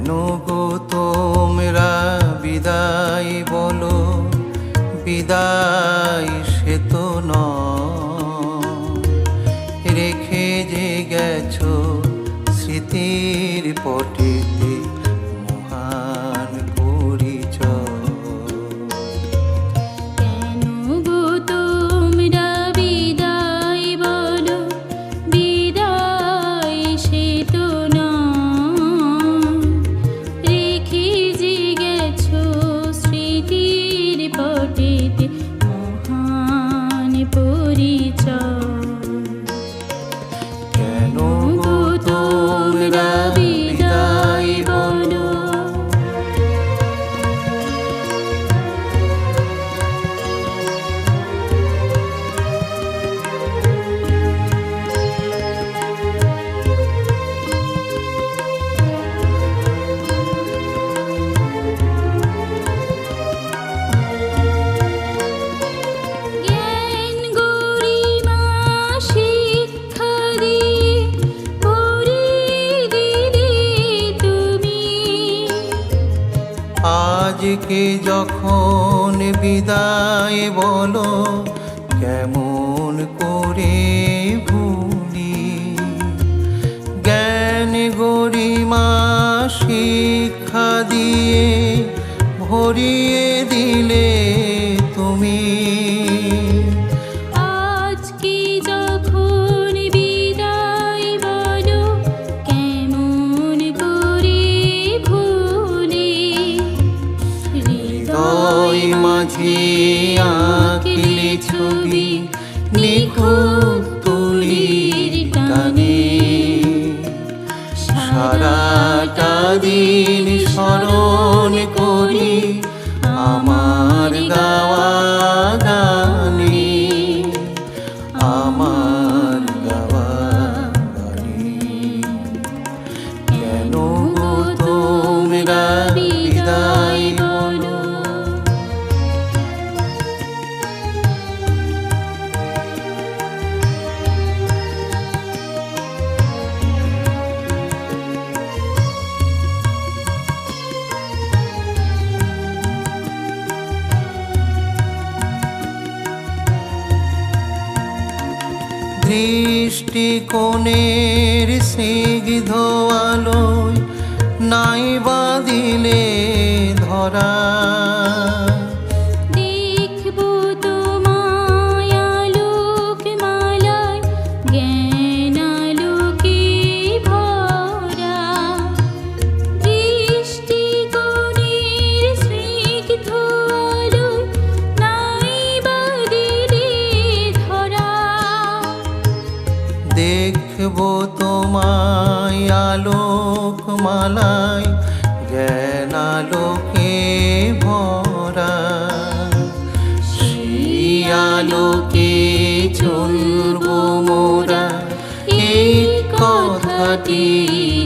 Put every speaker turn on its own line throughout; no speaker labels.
কেন গো তোমরা বিদায় বলো? বিদায় সে তো ন রেখে যে গেছ স্মৃতির পটে।
আজকে যখন বিদায় বলো কেমন করে ভুলি? জ্ঞান গরিমা শিক্ষা দিয়ে ভরিয়ে দিলে তুমি মাঝে আঁকলে ছবি নিখুঁত তুলির টানে। সারাটা দিন স্মরণ করি আমার গাওয়া দৃষ্টিকোণের স্নিগ্ধ আলোয় নাই বাদিলে ধরা
দেখব তোমায় আলোক মালায় জ্ঞান আলোকে ভরা
সেই আলোকে চলবো মোরা, এই কথাটি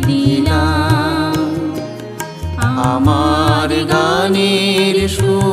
দিলাম। আমার গানের সুর